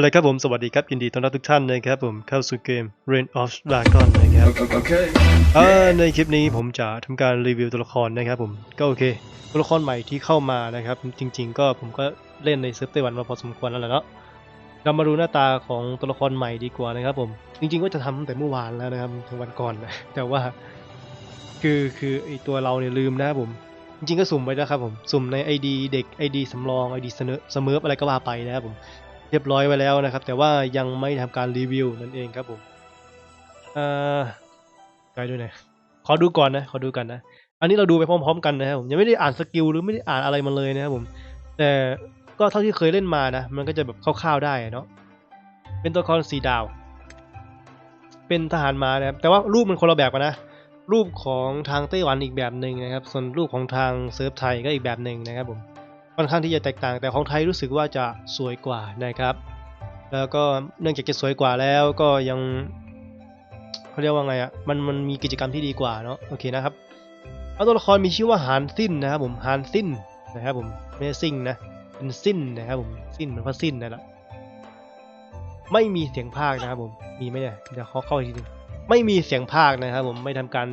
เอาละครับผมสวัสดีครับยินดีต้อนรับทุกท่านนะครับผมเข้าสู่เกม Reign of Dragon นะครับ Okay. เอ่อในคลิปนี้ผมจะทำการรีวิวตัวละครนะครับผมก็โอเค ตัวละครใหม่ที่เข้ามานะครับ จริง ๆ ก็ผมก็เล่นในเซิร์ฟไต้หวันมาพอสมควรแล้วแหละเนาะเรามาดูหน้าตาของตัวละครใหม่ดีกว่านะครับผม จริง ๆ ก็จะทำตั้งแต่เมื่อวานแล้วนะครับถึงวันก่อนนะแต่ว่า คือคือไอตัวเราเนี่ยลืมนะครับผมจริงๆก็สุ่มไปแล้วครับผม สุ่มใน ID เด็ก ID สำรอง ID เสนอเสมออะไรก็ว่าไปนะครับผม เรียบร้อยไว้แล้วนะครับ แต่ว่ายังไม่ทำการรีวิวนั่นเองครับผมเอ่อไกลด้วยนะขอดูก่อนนะขอดูกันนะ อันนี้เราดูไปพร้อม ๆ กันนะครับผมยังไม่ได้อ่านสกิลหรือไม่ได้อ่านอะไรมาเลยนะครับผม แต่ก็เท่าที่เคยเล่นมานะ มันก็จะแบบคร่าวๆได้เนาะเป็นตัวละครสีดาว เป็นทหารมานะครับแต่ว่ารูปมันคนละแบบกันนะรูปของทางไต้หวันอีกแบบหนึ่งนะครับ ส่วนรูปของทางเซิร์ฟไทยก็อีกแบบหนึ่งนะครับผม ค่อนข้างที่จะแตกต่าง แต่ของไทยรู้สึกว่าจะสวยกว่านะครับ แล้วก็เนื่องจากจะสวยกว่าแล้วก็ยังเขาเรียกว่าไงอะ่ะมันมันมีกิจกรรมที่ดีกว่าเนาะโอเคนะครับเอาตัวละครมีชื่อว่าฮานซินนะครับผมฮานซินนะครับผมไม่ใช่ซิงนะเป็นซินนะครับผมซินเหมือนว่าซินนั่นแหละไม่มีเสียงพากย์นะครับผมมีไหมเนี่ยเดี๋ยวเขอเข้าอีกทีหนึงไม่มีเสียงพากย์นะครับผมไม่ทำการ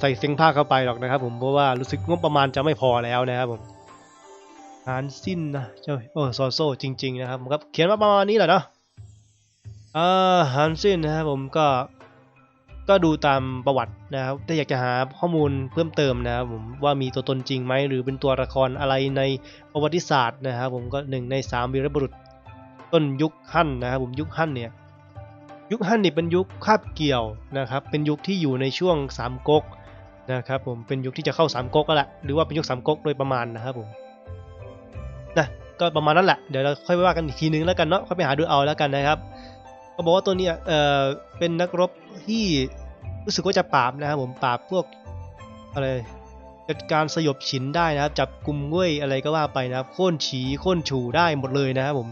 ใส่เสียงพากย์เข้าไปหรอกนะครับผมเพราะว่ารู้สึกงบประมาณจะไม่พอแล้วนะครับผม ฮานซินนะเจ้าโอ้ซอโซจริง ๆ นะครับผมครับเขียนมาประมาณนี้แหละเนาะอ่าฮานซินนะครับผมก็ก็ดูตามประวัตินะครับ ถ้าอยากจะหาข้อมูลเพิ่มเติมนะครับผมว่ามีตัวตนจริงไหมหรือเป็นตัวละครอะไรในประวัติศาสตร์นะครับผมก็หนึ่งในสามวีรบุรุษต้นยุคฮั่นนะครับผมยุคฮั่นเนี่ยยุคฮั่นนี่เป็นยุคคาบเกี่ยวนะครับ เป็นยุคที่อยู่ในช่วงสามก๊กนะครับผมเป็นยุคที่จะเข้าสามก๊กแล้วแหละหรือว่าเป็นยุคสามก๊กโดยประมาณนะครับผม ก็ประมาณนั้นแหละ เดี๋ยวเราค่อยไปว่ากันอีกทีนึงแล้วกันเนาะ ค่อยไปหาดูเอาแล้วกันนะครับเขาบอกว่าตัวนี้เอ่อเป็นนักรบที่รู้สึกว่าจะปราบนะครับผมปราบพวกอะไรจัดการสยบฉินได้นะครับ จับกลุ่มเว้ยอะไรก็ว่าไปนะครับโค่นฉีโค่นฉูได้หมดเลยนะครับผม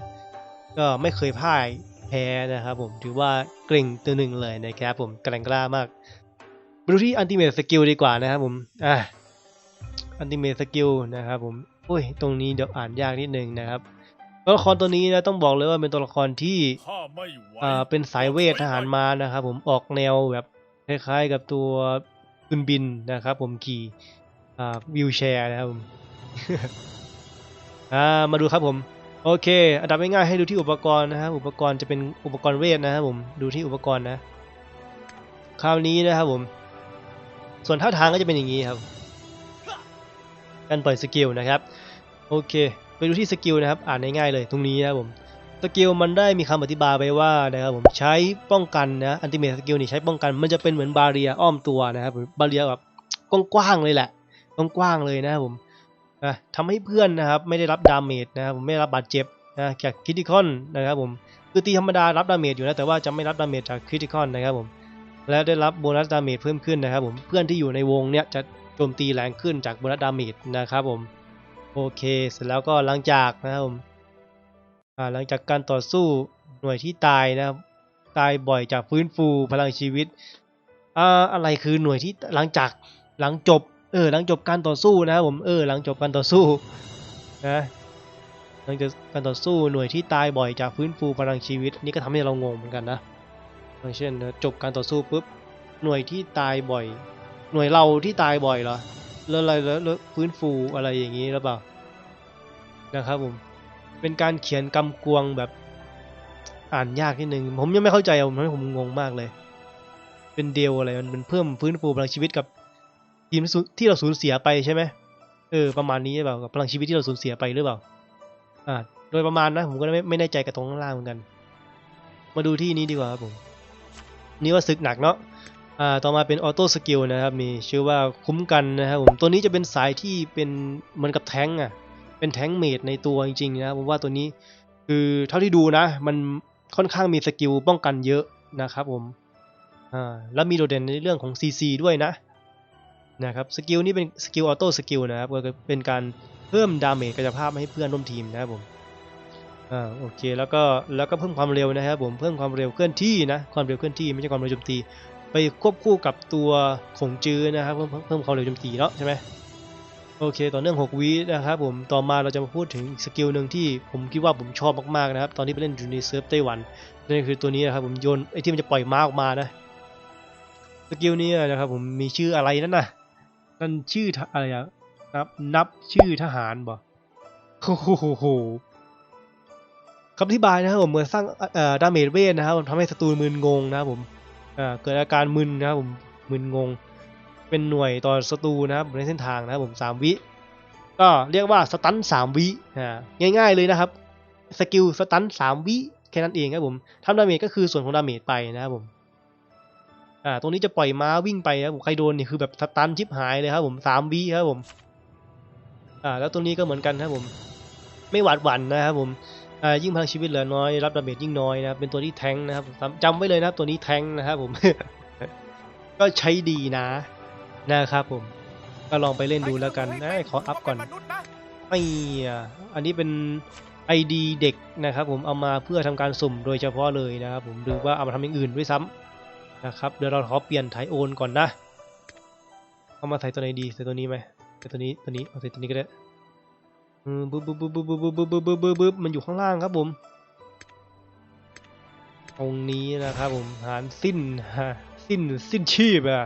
ก็ไม่เคยพ่ายแพ้นะครับผมถือว่าเก่งตัวหนึ่งเลยนะครับผมแกร่งกล้ามากมาดูที่อันติเม e สกิลดีกว่านะครับผมอะอันติเม e สกิลนะครับผม อ้ย ตรงนี้เดี๋ยวอ่านยากนิดนึงนะครับตัวละครตัวนี้นะต้องบอกเลยว่าเป็นตัวละครที่ข้าไม่ไหวอ่าเป็นสายเวททหารมานะครับ ผมออกแนวแบบคล้ายๆกับตัวคุณบินนะครับ ผมขี่อ่าวิวแชร์นะครับผมอ่ามาดูครับผมโอเค อันดับง่ายๆให้ดูที่อุปกรณ์นะครับอุปกรณ์จะเป็นอุปกรณ์เวทนะครับผมดูที่อุปกรณ์นะ คราวนี้นะครับผม ส่วนท่าทางก็จะเป็นอย่างนี้ครับ การปล่อยสกิลนะครับโอเคไปดูที่สกิลนะครับอ่านง่ายๆเลยตรงนี้นะครับผมสกิลมันได้มีคำอธิบายไว้ว่านะครับผมใช้ป้องกันนะอันติเมทสกิลนี่ใช้ป้องกันมันจะเป็นเหมือนบาเรียอ้อมตัวนะครับบาเรียแบบกว้างๆเลยแหละกว้างๆเลยนะครับผมนะทำให้เพื่อนนะครับไม่ได้รับดาเมจนะครับผมไม่ได้รับบาดเจ็บนะจากคริติคอนนะครับผมคือตีธรรมดารับดาเมจอยู่นะแต่ว่าจะไม่รับดาเมจจากคริติคอนนะครับผมและได้รับโบนัสดาเมจเพิ่มขึ้นนะครับผมเพื่อนที่อยู่ในวงเนี้ยจะ โจมตีแรงขึ้นจากบนัสดาเมจนะครับผมโอเค เสร็จแล้วก็หลังจากนะครับผมหลังจากการต่อสู้หน่วยที่ตายนะครับตายบ่อยจากฟื้นฟูพลังชีวิตอ่าอะไรคือหน่วยที่หลังจากหลังจบเออหลังจบการต่อสู้นะครับผมเออหลังจบการต่อสู้นะหลังจากการต่อสู้หน่วยที่ตายบ่อยจากฟื้นฟูพลังชีวิตนี่ก็ทำให้เรางงเหมือนกันนะอย่างเช่นจบการต่อสู้ปุ๊บหน่วยที่ตายบ่อย หน่วยเราที่ตายบ่อยเหรอแล้วอะไรแล้วแล้วฟื้นฟูอะไรอย่างนี้หรือเปล่านะครับผมเป็นการเขียนกำกวงแบบอ่านยากนิดนึงผมยังไม่เข้าใจอะผมทำให้ผมงงมากเลย เป็นเดลอะไรมันเป็นเพิ่มฟื้นฟูพลังชีวิตกับทีมที่สูญที่เราสูญเสียไปใช่ไหมเออประมาณนี้หรือเปล่ากับพลังชีวิตที่เราสูญเสียไปหรือเปล่าอ่าโดยประมาณนะผมก็ไม่ไม่แน่ใจกับตรงข้างล่างเหมือนกัน มาดูที่นี้ดีกว่าครับผมนี่ว่าศึกหนักเนาะ อ่าต่อมาเป็นออโต้สกิลนะครับมีชื่อว่าคุ้มกันนะครับผมตัวนี้จะเป็นสายที่เป็นเหมือนกับแท้งอะเป็นแท้งเมดในตัวจริงๆนะผมว่าตัวนี้คือเท่าที่ดูนะ มันค่อนข้างมีสกิลป้องกันเยอะนะครับผมอ่าแล้วมีโดดเด่นในเรื่องของ CC ด้วยนะนะครับสกิลนี้เป็นสกิลออโต้สกิลนะครับก็เป็นการเพิ่มดาเมจกายภาพให้เพื่อนร่วมทีมนะครับผมอ่าโอเคแล้วก็แล้วก็เพิ่มความเร็วนะครับผมเพิ่มความเร็วเคลื่อนที่นะความเร็วเคลื่อนที่ไม่ใช่ความเร็วโจมตี ไปควบคู่กับตัวขงจื้อนะครับเพิ่มเพิ่มความเร็วโจมตีเนาะใช่ไหมโอเคต่อเนื่อง6วินะครับผมต่อมาเราจะมาพูดถึงสกิลหนึ่งที่ผมคิดว่าผมชอบมากๆนะครับ ตอนที่ไปเล่นอยู่ในเซิร์ฟไต้หวันนั่นคือตัวนี้นะครับผมโยนไอ้ที่มันจะปล่อยม้าออกมานะสกิลนี้นะครับผมมีชื่ออะไรนั่นนะนั่นชื่ออะไรอะนับนับชื่อทหารบ่โอ้โหคำอธิบายนะครับผมเหมือนสร้างดาเมจเวทนะครับผมทำให้ศัตรูมึนงงนะครับผม เกิดอาการมึนนะครับผมมึนงง เป็นหน่วยต่อศัตรูนะครับในเส้นทางนะครับผมสามวิ ก็เรียกว่าสตันสามวิง่ายๆเลยนะครับสกิลสตันสามวิแค่นั้นเองครับผมทำดาเมจก็คือส่วนของดาเมจไปนะครับผมอ่าตรงนี้จะปล่อยม้าวิ่งไปครับผมใครโดนนี่คือแบบสตันชิบหายเลยครับผมสามวิครับผมอ่าแล้วตรงนี้ก็เหมือนกันครับผม ไม่หวาดหวั่นนะครับผม ยิ่งพลังชีวิตเหลือน้อยรับดาเมจยิ่งน้อยนะครับเป็นตัวที่แทงนะครับจำไว้เลยนะครับตัวนี้แทงนะครับผม ก็ใช้ดีนะนะครับผม ก็ลองไปเล่นดูแล้วกันเอ้ยขออัพก่อนไม่อะอันนี้เป็น ID เด็กนะครับผมเอามาเพื่อทำการสุ่มโดยเฉพาะเลยนะครับผมหรือว่าเอามาทำอย่างอื่นด้วยซ้ำนะครับเดี๋ยวเราขอเปลี่ยนไทโอนก่อนนะเอามาใส่ตัวไหนดีใส่ตัวนี้ไหมใส่ตัวนี้ตัวนี้เอาใส่ตัวนี้ก็ได้ บึ๊บบึ๊บบึ๊บบึ๊บบึ๊บบึ๊บบึ๊บบึ๊บบึ๊บบึ๊บมันอยู่ข้างล่างครับผม ตรงนี้นะครับผมหารสิ้นฮะสิ้นสิ้นชีพอะ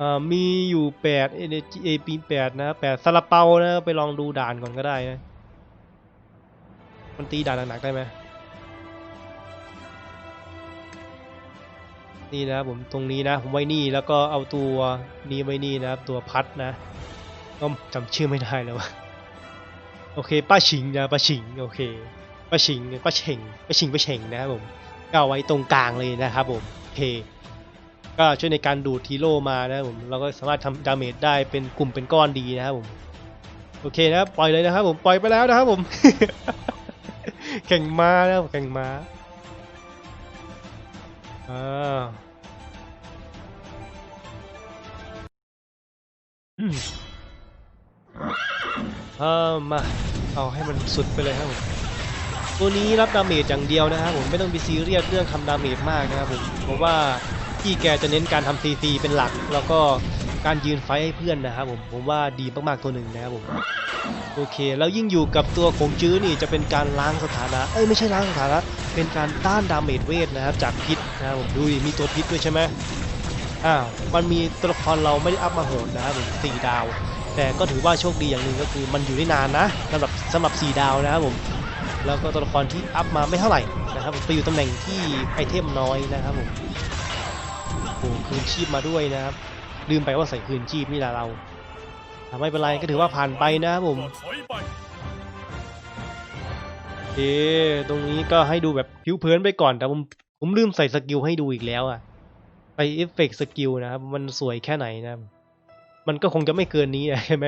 อ่ามีอยู่แปดเอเอปีแปดนะแปดซาลาเปานะไปลองดูด่านก่อนก็ได้นะมันตีด่านหนักๆได้ไหมนี่นะผมตรงนี้นะผมไว้นี่แล้วก็เอาตัวนี้ไว้นี่นะครับตัวพัดนะก็จำชื่อไม่ได้แล้วะ โอเคป้าชิงนะป้าชิงโอเคป้าชิงป้าเฉ่งป้าชิงป้าเฉ่งนะครับผมก็เอาไว้ตรงกลางเลยนะครับผมโอเค ก็ช่วยในการดูดทีโร่มานะครับผมเราก็สามารถทำดาเมจได้เป็นกลุ่มเป็นก้อนดีนะครับผมโอเคนะครับปล่อยเลยนะครับผมปล่อยไปแล้วนะครับผมแข่งม้านะครับแข่งม้าอ่าอืม เอามาเอาให้มันสุดไปเลยครับผมตัวนี้รับดาเมจอย่างเดียวนะครับผมไม่ต้องไปซีเรียสเรื่องทำดาเมจมากนะครับผมเพราะว่าพี่แกจะเน้นการทำซีซีเป็นหลัก แล้วก็การยืนไฟให้เพื่อนนะครับผมผมว่าดีมากๆตัวหนึ่งนะครับผมโอเคแล้วยิ่งอยู่กับตัวของจื้อนี่จะเป็นการล้างสถานะเอ้ยไม่ใช่ล้างสถานะเป็นการต้านดาเมจเวทนะครับจากพิษนะครับผมดูดิมีตัวพิษด้วยใช่ไหมอ้าวมันมีตัวละครเราไม่ได้อัพมาโหดนะครับผมสี่ดาว แต่ก็ถือว่าโชคดีอย่างหนึ่งก็คือมันอยู่ได้นานนะสำหรับสำหรับสี่ดาวนะครับผมแล้วก็ตัวละครที่อัพมาไม่เท่าไหร่นะครับไปอยู่ตำแหน่งที่ไอเทมน้อยนะครับผมโอ้คืนชีพมาด้วยนะครับลืมไปว่าใส่คืนชีพนี่แหละเราไม่เป็นไรก็ถือว่าผ่านไปนะครับผมโอตรงนี้ก็ให้ดูแบบผิวเผินไปก่อนแต่ผมผมลืมใส่สกิลให้ดูอีกแล้วอะไปเอฟเฟกต์สกิลนะครับมันสวยแค่ไหนนะครับ มันก็คงจะไม่เกินนี้ใช่ไหม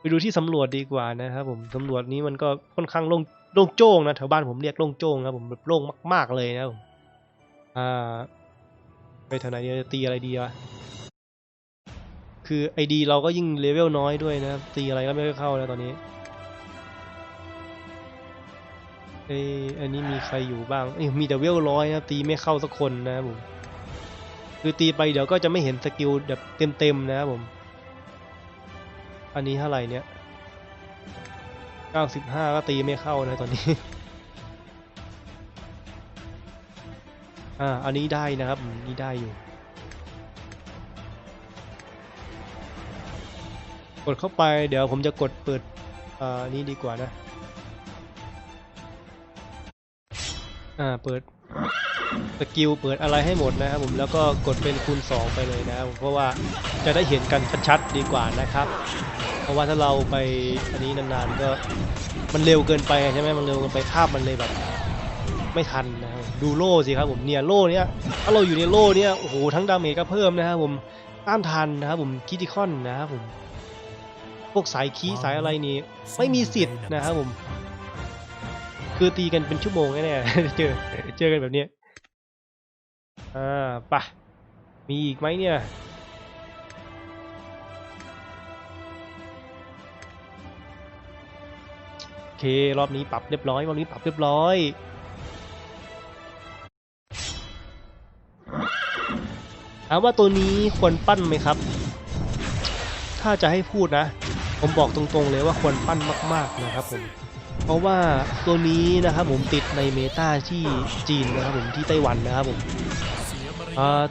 ไปดูที่สำรวจดีกว่านะครับผมสำรวจนี้มันก็ค่อนข้างโล่งโล่งโจ้งนะแถวบ้านผมเรียกโล่งโจ้งนะผมแบบโล่งมาก ๆเลยนะผมอ่าไปทางไหนจะตีอะไรดีวะคือไอดีเราก็ยิ่งเลเวลน้อยด้วยนะตีอะไรก็ไม่ค่อยเข้าแล้วตอนนี้เอยอันนี้มีใครอยู่บ้างเอ้ยมีแต่เวลร้อยนะครับตีไม่เข้าสักคนนะครับผม คือตีไปเดี๋ยวก็จะไม่เห็นสกิลแบบเต็มๆนะครับผม อันนี้เท่าไหร่เนี่ย95ก็ตีไม่เข้านะตอนนี้ อ่า อันนี้ได้นะครับ นี่ได้อยู่ กดเข้าไปเดี๋ยวผมจะกดเปิดอ่านี้ดีกว่านะ อ่า เปิด สกิลเปิดอะไรให้หมดนะครับผมแล้วก็กดเป็นคูณ 2 ไปเลยนะครับผมเพราะว่าจะได้เห็นกันชัดๆดีกว่านะครับ เพราะว่าถ้าเราไปอันนี้นานๆก็มันเร็วเกินไปใช่ไหมมันเร็วเกินไปภาพมันเลยแบบไม่ทันนะครับดูโล่สิครับผมเนี่ยโล่เนี้ยถ้าเราอยู่ในโล่เนี้ยโอ้โหทั้งดาเมจก็เพิ่มนะครับผมต้านทันนะครับผมคิติคอนนะครับผมพวกสายคีสายอะไรนี่ไม่มีสิทธิ์นะครับผมคือตีกันเป็นชั่วโมงแน่ๆเจอเจอกันแบบนี้ อ่าปะมีอีกไหมเนี่ยโอเค รอบนี้ปรับเรียบร้อยรอบนี้ปรับเรียบร้อยถามว่าตัวนี้ควรปั้นไหมครับ ถ้าจะให้พูดนะ ผมบอกตรงๆเลยว่าควรปั้นมาก ๆนะครับผมเพราะว่าตัวนี้นะครับผมติดในเมตาที่จีนนะครับผมที่ไต้หวันนะครับผม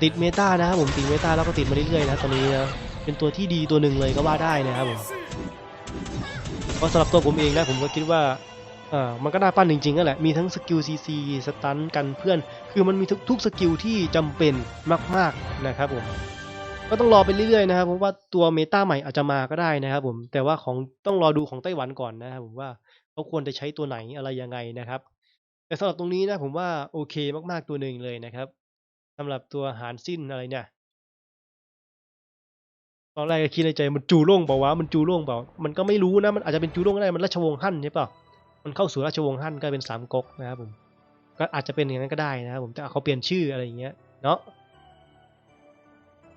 ติดเมตานะครับผมติดเมตาแล้วก็ติดมาเรื่อยๆนะตอนนี้นะเป็นตัวที่ดีตัวหนึ่งเลยก็ว่าได้นะครับผมเพราะสำหรับตัวผมเองนะผมก็คิดว่าอ่ามันก็น่าปั้นจริงๆนั่นแหละมีทั้งสกิลซีซีสตันกันเพื่อน คือมันมีทุกทุกสกิลที่จำเป็นมาก ๆนะครับผมก็ต้องรอไปเรื่อยๆนะครับเพราะว่าตัวเมตาใหม่อาจจะมาก็ได้นะครับผมแต่ว่าของต้องรอดูของไต้หวันก่อนนะครับผมว่าเขาควรจะใช้ตัวไหนอะไรยังไงนะครับ แต่สำหรับตรงนี้นะผมว่าโอเคมากๆตัวหนึ่งเลยนะครับ สำหรับตัวหารสิ้นอะไรเนี่ยตอนแรกก็คิดในใจมันจูโล่งเปล่าวะมันจูโล่งเปล่ามันก็ไม่รู้นะมันอาจจะเป็นจูโล่งก็ได้มันราชวงศ์ฮั่นใช่เปล่ามันเข้าสู่ราชวงศ์ฮั่นก็เป็นสามก๊กนะครับผมก็อาจจะเป็นอย่างนั้นก็ได้นะครับผมแต่เขาเปลี่ยนชื่ออะไรอย่างเงี้ยเนาะ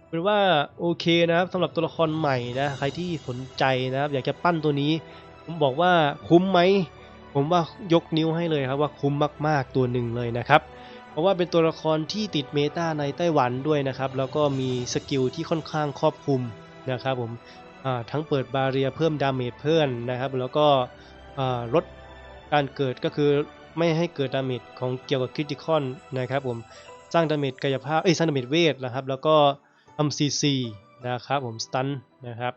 เป็นว่าโอเคนะครับสำหรับตัวละครใหม่นะใครที่สนใจนะครับ อยากจะปั้นตัวนี้ ผมบอกว่าคุ้มไหมผมว่ายกนิ้วให้เลยครับว่าคุ้มมาก ๆตัวหนึ่งเลยนะครับ เพราะว่าเป็นตัวละครที่ติดเมตาในไต้หวันด้วยนะครับ แล้วก็มีสกิลที่ค่อนข้างครอบคลุมนะครับผมทั้งเปิดบาเรียเพิ่มดาเมจเพิ่มนนะครับ แล้วก็ลดการเกิดก็คือไม่ให้เกิดดาเมจของเกี่ยวกับคริติคอนนะครับผมสร้างดาเมจกายภาพเอ้ยสร้างดาเมจเวทนะครับ แล้วก็ทำซีซีนะครับผมสตันนะครับ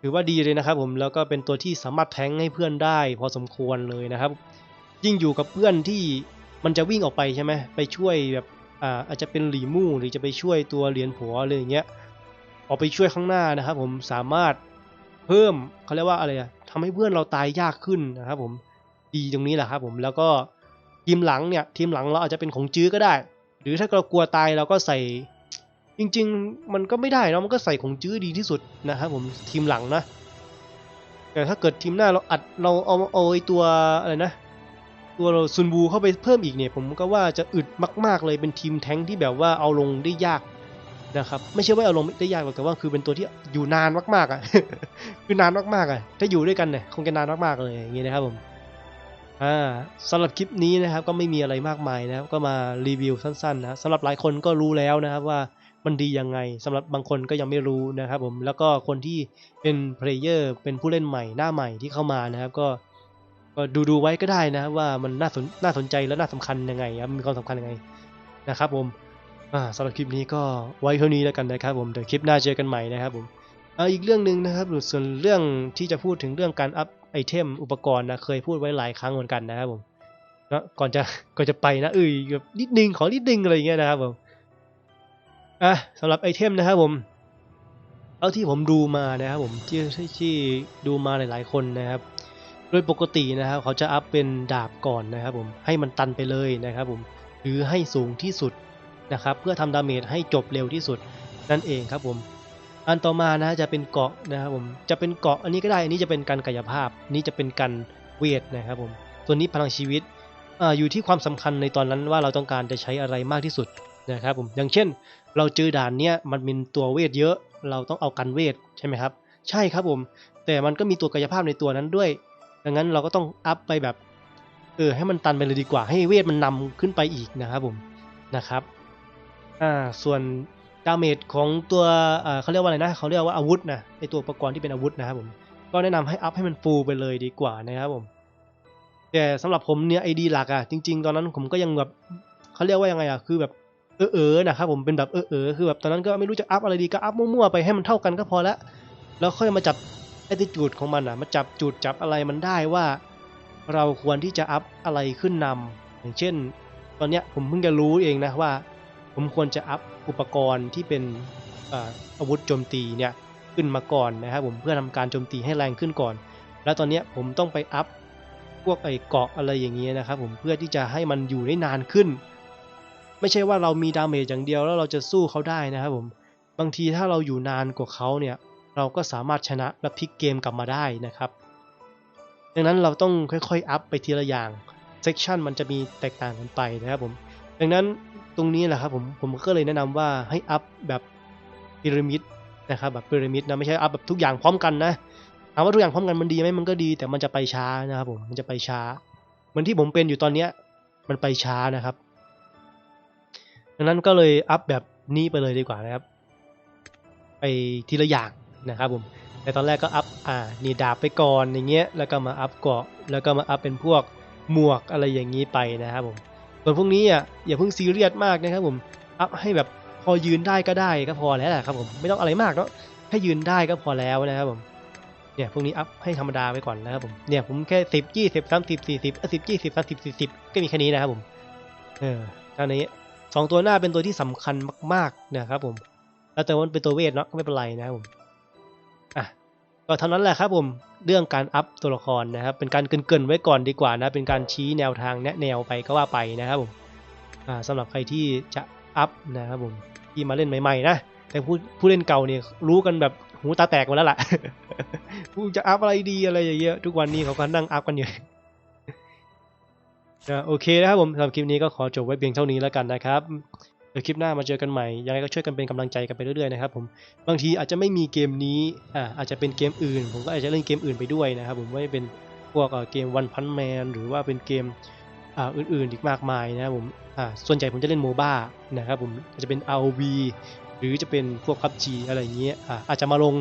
ถือว่าดีเลยนะครับผมแล้วก็เป็นตัวที่สามารถแทงให้เพื่อนได้ พอสมควรเลยนะครับ ยิ่งอยู่กับเพื่อนที่ มันจะวิ่งออกไปใช่ไหมไปช่วยแบบอ่าอาจจะเป็นหลีมู่หรือจะไปช่วยตัวเหรียญผัวอะไรอย่างเงี้ยออกไปช่วยข้างหน้านะครับ ผมสามารถเพิ่มเขาเรียกว่าอะไรอะทำให้เพื่อนเราตายยากขึ้นนะครับ ผมดีตรงนี้แหละครับ ผมแล้วก็ทีมหลังเนี่ย ทีมหลังเราอาจจะเป็นของจื้อก็ได้ หรือถ้าเรากลัวตายเราก็ใส่ จริง ๆ มันก็ไม่ได้เนะมันก็ใส่ของจื้อดีที่สุดนะครับ ผมทีมหลังนะแต่ถ้าเกิดทีมหน้าเราอัดเราเอาเอาไอ้ตัวอะไรนะ ตัวเราซุนบูเข้าไปเพิ่มอีกเนี่ยผมก็ว่าจะอึดมาก ๆเลยเป็นทีมแท้งที่แบบว่าเอาลงได้ยากนะครับไม่ใช่ว่าเอาลงได้ยากหรอกแต่ว่าคือเป็นตัวที่อยู่นานมากๆอะคือนานมากๆอะถ้าอยู่ด้วยกันเนี่ยคงจะนานมากๆเลยอย่างงี้นะครับผมอ่าสำหรับคลิปนี้นะครับก็ไม่มีอะไรมากมายนะครับก็มารีวิวสั้นๆนะสำหรับหลายคนก็รู้แล้วนะครับว่ามันดียังไงสำหรับบางคนก็ยังไม่รู้นะครับผมแล้วก็คนที่เป็นเพลเยอร์เป็นผู้เล่นใหม่หน้าใหม่ที่เข้ามานะครับก็ ก็ดูดูๆไว้ก็ได้นะ ว่ามันน่าสนน่าสนใจและน่าสำคัญยังไงครับมีความสำคัญยังไงนะครับผมสำหรับคลิปนี้ก็ไว้เท่านี้แล้วกันนะครับผมเดี๋ยวคลิปหน้าเจอกันใหม่นะครับผมอ่าอีกเรื่องหนึ่งนะครับส่วนเรื่องที่จะพูดถึงเรื่องการอัพไอเทมอุปกรณ์นะเคยพูดไว้หลายครั้งเหมือนกันนะครับผมนะก่อนจะก่อนจะไปนะเอ้ยแบบนิดนึงขอนิดนึงอะไรอย่างเงี้ยนะครับผมอะสำหรับไอเทมนะครับผมเอาที่ผมดูมานะครับผมที่ที่ที่ดูมาหลาย ๆ คนนะครับ โดยปกตินะครับเขาจะอัพเป็นดาบก่อนนะครับผมให้มันตันไปเลยนะครับผมหรือให้สูงที่สุดนะครับเพื่อทำดาเมจให้จบเร็วที่สุดนั่นเองครับผมอันต่อมานะจะเป็นเกาะนะครับผมจะเป็นเกาะอันนี้ก็ได้อันนี้จะเป็นการกายภาพนี้จะเป็นการเวทนะครับผมตัวนี้พลังชีวิตออยู่ที่ความสำคัญในตอนนั้นว่าเราต้องการจะใช้อะไรมากที่สุดนะครับผมอย่างเช่น เราเจอด่านเนี้ยมันมีตัวเวทเยอะ เราต้องเอากันเวทใช่ไหมครับ ใช่ครับผมแต่มันก็มีตัวกายภาพในตัวนั้นด้วย ดังนั้นเราก็ต้องอัพไปแบบเออให้มันตันไปเลยดีกว่า ให้เวทมันนำขึ้นไปอีกนะครับผมนะครับอ่าส่วนดาเมจของตัวเขาเรียกว่าอะไรนะเขาเรียกว่าอาวุธนะไอตัวอุปกรณ์ที่เป็นอาวุธนะครับผมก็แนะนำให้อัพให้มันฟูไปเลยดีกว่านะครับผมแต่สำหรับผมเนี่ยไอดีหลักอะจริง ๆ ตอนนั้นผมก็ยังแบบเขาเรียกว่ายังไงอะคือแบบเออเออนะครับผมเป็นแบบเออเออคือแบบตอนนั้นก็ไม่รู้จะอัพอะไรดีก็อัพมั่วๆไปให้มันเท่ากันก็พอละแล้วค่อยมาจั บ attitude ของมันอะมาจับจุดจับอะไรมันได้ว่า เราควรที่จะอัพอะไรขึ้นนำอย่างเช่น ตอนเนี้ยผมเพิ่งจะรู้เองนะว่า ผมควรจะอัพอุปกรณ์ที่เป็นอาอาวุธโจมตีเนี่ยขึ้นมาก่อนนะครับผมเพื่อทำการโจมตีให้แรงขึ้นก่อน แล้วตอนเนี้ยผมต้องไปอัพพวกไอ้เกราะอะไรอย่างเงี้ยนะครับผมเพื่อที่จะให้มันอยู่ได้นานขึ้น ไม่ใช่ว่าเรามีดาเมจอย่างเดียวแล้วเราจะสู้เขาได้นะครับผมบางทีถ้าเราอยู่นานกว่าเขาเนี่ย เราก็สามารถชนะและพลิกเกมกลับมาได้นะครับ ดังนั้นเราต้องค่อยๆ อัพไปทีละอย่างเซกชันมันจะมีแตกต่างกันไปนะครับผมดังนั้นตรงนี้แหละครับผมผมก็เลยแนะนำว่าให้อัพแบบพีระมิดนะครับแบบพีระมิดนะไม่ใช่อัพแบบทุกอย่างพร้อมกันนะถามว่าทุกอย่างพร้อมกันมันดีไหมมันก็ดี แต่มันจะไปช้านะครับผมมันจะไปช้าเหมือนที่ผมเป็นอยู่ตอนเนี้ยมันไปช้านะครับดังนั้นก็เลยอัพแบบนี้ไปเลยดีกว่านะครับ ไปทีละอย่าง นะครับผมแต่ตอนแรกก็อัพอ่านี่ดาบไปก่อนอย่างเงี้ยแล้วก็มาอัพเกาะแล้วก็มาอัพเป็นพวกหมวกอะไรอย่างนี้ไปนะครับผมส่วนพวกนี้อะอย่าเพิ่งซีเรียสมากนะครับผมอัพให้แบบพอยืนได้ก็ได้ก็พอแล้วแหละครับผมไม่ต้องอะไรมากเนาะแค่ยืนได้ก็พอแล้วนะครับผมเนี่ยพวกนี้อัพให้ธรรมดาไปก่อนนะครับผมเนี่ยผมแค่สิบยี่สิบสามสิบสี่สิบสิบยี่สิบสามสิบสี่สิบก็มีแค่นี้นะครับผมเออเท่านี้สองตัวหน้าเป็นตัวที่สำคัญมากๆนะครับผมแล้วแต่ว่ามันเป็นตัวเวทเนาะก็ไม่เป็นไรนะครับผม ก็เท่านั้นแหละครับผมเรื่องการอัพตัวละครนะครับ เป็นการเกินๆไว้ก่อนดีกว่านะ เป็นการชี้แนวทางแนะแนวไปก็ว่าไปนะครับผมอ่าสำหรับใครที่จะอัพนะครับผมที่มาเล่นใหม่ๆนะแต่ผู้ผู้เล่นเก่าเนี่ยรู้กันแบบหูตาแตกหมดแล้วล่ะผู้จะอัพอะไรดีอะไรอย่างเงี้ยทุกวันนี้เขาก็นั่งอัพกันอยู่โอเคนะครับผมสำหรับคลิปนี้ก็ขอจบไว้เพียงเท่านี้แล้วกันนะครับ เดี๋ยวคลิปหน้ามาเจอกันใหม่ ยังไงก็ช่วยกันเป็นกำลังใจกันไปเรื่อยๆนะครับผมบางทีอาจจะไม่มีเกมนี้อ่าอาจจะเป็นเกมอื่น ผมก็อาจจะเล่นเกมอื่นไปด้วยนะครับผมไม่เป็นพวกเกมวันพันแมนหรือว่าเป็นเกมอ่าอื่นๆอีกมากมายนะครับผมอ่าส่วนใหญ่ผมจะเล่นโมบ้านะครับผมอาจจะเป็น ROV หรือจะเป็นพวก PUBG อะไรเงี้ยอ่าอาจจะมาลง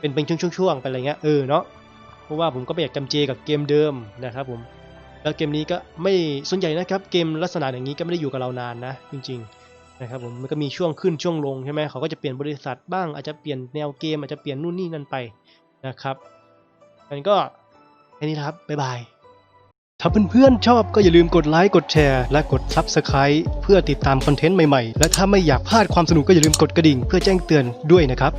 เป็นเป็นช่วงๆๆไปอะไรเงี้ยเออเนาะเพราะว่าผมก็ไม่อยากจำเจกับเกมเดิมนะครับผมแล้วเกมนี้ก็ไม่ส่วนใหญ่นะครับเกมลักษณะอย่างนี้ก็ไม่ได้อยู่กับเรานานนะจริง ๆ นะครับผมมันก็มีช่วงขึ้นช่วงลงใช่ไหมเขาก็จะเปลี่ยนบริษัทบ้างอาจจะเปลี่ยนแนวเกมอาจจะเปลี่ยนนู่นนี่นั่นไปนะครับงั้นก็แค่นี้ครับบ๊ายบายถ้าเพื่อนๆชอบก็อย่าลืมกดไลค์กดแชร์และกด Subscribe เพื่อติดตามคอนเทนต์ใหม่ๆ และถ้าไม่อยากพลาดความสนุกก็อย่าลืมกดกระดิ่งเพื่อแจ้งเตือนด้วยนะครับ